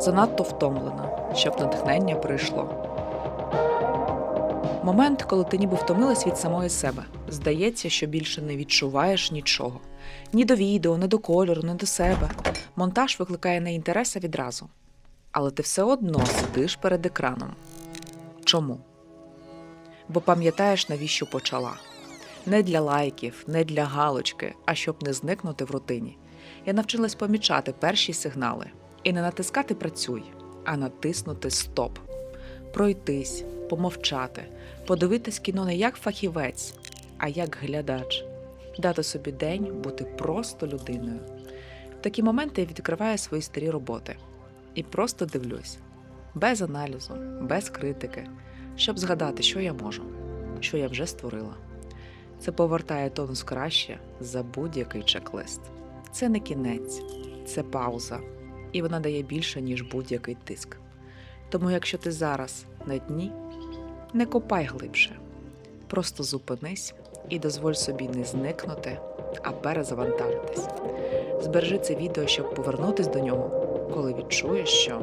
занадто втомлена, щоб натхнення прийшло. Момент, коли ти ніби втомилась від самої себе. Здається, що більше не відчуваєш нічого. Ні до відео, ні до кольору, ні до себе. Монтаж викликає неінтереса відразу. Але ти все одно сидиш перед екраном. Чому? Бо пам'ятаєш, навіщо почала. Не для лайків, не для галочки, а щоб не зникнути в рутині. Я навчилась помічати перші сигнали і не натискати працюй, а натиснути стоп, пройтись, помовчати, подивитись кіно не як фахівець, а як глядач, дати собі день бути просто людиною. В такі моменти я відкриваю свої старі роботи і просто дивлюсь, без аналізу, без критики, щоб згадати, що я можу, що я вже створила. Це повертає тонус краще за будь-який чек-лист. Це не кінець, це пауза, і вона дає більше, ніж будь-який тиск. Тому, якщо ти зараз на дні, не копай глибше, просто зупинись і дозволь собі не зникнути, а перезавантажитись. Збережи це відео, щоб повернутись до нього, коли відчуєш, що